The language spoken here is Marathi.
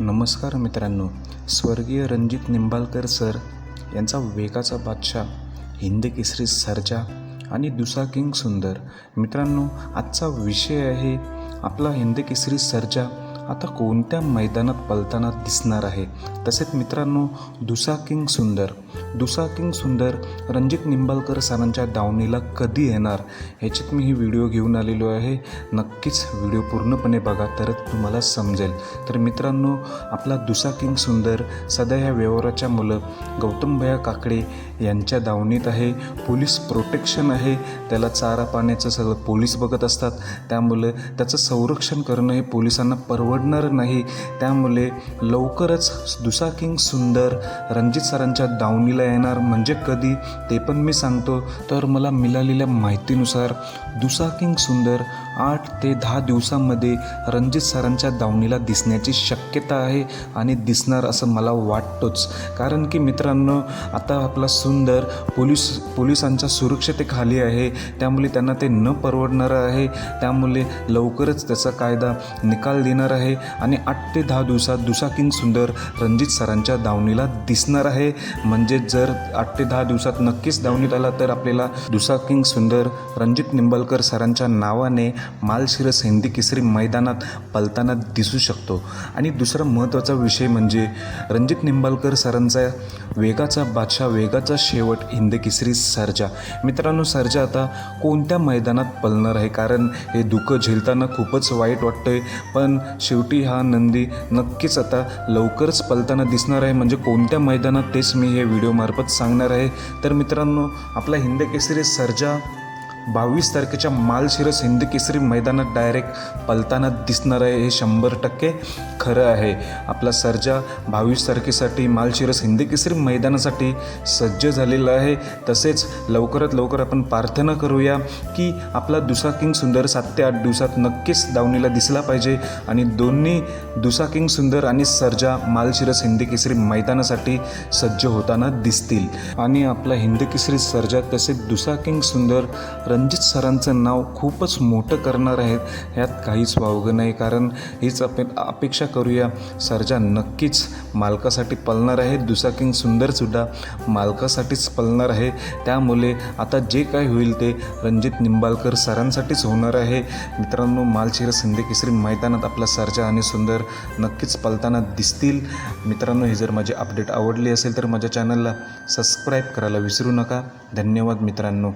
नमस्कार मित्रांनो. स्वर्गीय रणजित निंबाळकर सर यांचा वेगाचा बादशाह हिंद केसरी सर्जा आणि दुसा किंग सुंदर. मित्रांनो आजचा विषय आहे आपला हिंद केसरी सर्जा आता कोणत्या मैदानात पलताना दिसणार आहे? तसेच मित्रांनो दुसा किंग सुंदर. दुसा किंग सुंदर रणजित निंबाळकर सरांच्या दावणीला कधी येणार? ह्याच्यात मी ही व्हिडिओ घेऊन आलेलो आहे. नक्कीच व्हिडिओ पूर्णपणे बघा तरच तुम्हाला समजेल. तर मित्रांनो आपला दुसा किंग सुंदर सध्या ह्या व्यवहाराच्या मुलं गौतमभया काकडे यांच्या दावणीत आहे. पोलीस प्रोटेक्शन आहे. त्याला चारा पाण्याचं सगळं पोलीस बघत असतात. त्यामुळे त्याचं संरक्षण करणं हे पोलिसांना परवडणार नाही. त्यामुळे लवकरच दुसा किंग सुंदर रणजित सरांच्या दावणीला येणार. म्हणजे कधी? ते पण मी सांगतो. तर मला मिळालेल्या माहितीनुसार दुसा किंग सुंदर आठ ते दहा दिवसांमध्ये रणजित सरांच्या दावणीला दिसण्याची शक्यता आहे आणि दिसणार असं मला वाटतोच. कारण की मित्रांनो आता आपला सुंदर पोलीस पोलिसांच्या सुरक्षतेखाली आहे. त्यामुळे त्यांना ते न परवडणारं आहे. त्यामुळे लवकरच त्याचा कायदा निकाल देणार आहे आणि आठ ते दहा दिवसात दुसा किंग सुंदर रणजित सरांच्या दावणीला दिसणार आहे. म्हणजे जर आठ ते दहा दिवसात नक्कीच दावणीत आला तर आपल्याला दुसा किंग सुंदर रणजित निंबलकर सरांच्या नावाने मालशिरस हिंदी केसरी मैदानात पलताना दिसू शकतो. आणि दुसरा महत्त्वाचा विषय म्हणजे रणजित निंबाळकर सरांचा वेगाचा बादशाह वेगाचा शेवट हिंद केसरी सर्जा. मित्रांनो सर्जा आता कोणत्या मैदानात पलणार आहे? कारण हे दुःख झेलताना खूपच वाईट वाटतंय. पण शेवटी हा नंदी नक्कीच आता लवकरच पलताना दिसणार आहे. म्हणजे कोणत्या मैदानात तेच मी हे व्हिडिओमार्फत सांगणार आहे. तर मित्रांनो आपला हिंद केसरी सर्जा बावीस तारखेच्या मालशिरस हिंद केसरी मैदानात डायरेक्ट पलताना दिसणार आहे हे शंभर टक्के खरं आहे. आपला सर्जा बावीस तारखेसाठी मालशिरस हिंद केसरी मैदानासाठी सज्ज झालेला आहे. तसेच लवकरात लवकर आपण प्रार्थना करूया की आपला दुसा किंग सुंदर सात ते आठ दिवसात नक्कीच दावणीला दिसला पाहिजे आणि दोन्ही दुसा किंग सुंदर आणि सर्जा मालशिरस हिंद केसरी मैदानासाठी सज्ज होताना दिसतील. आणि आपला हिंद केसरी सर्जा तसेच दुसा किंग सुंदर रणजित सरांचं नाव खूपच मोठं करणार आहेत ह्यात काहीच वावगं नाही. कारण हीच अपे अपेक्षा करूया. सर्जा नक्कीच मालकासाठी पलणार आहे. दुसा किंग सुंदरसुद्धा मालकासाठीच पलणार आहे. त्यामुळे आता जे काय होईल ते रणजित निंबाळकर सरांसाठीच होणार आहे. मित्रांनो मालशिर संधी केसरी मैदानात आपला सरजा आणि सुंदर नक्कीच पलताना दिसतील. मित्रांनो ही जर माझी अपडेट आवडली असेल तर माझ्या चॅनलला सबस्क्राईब करायला विसरू नका. धन्यवाद मित्रांनो.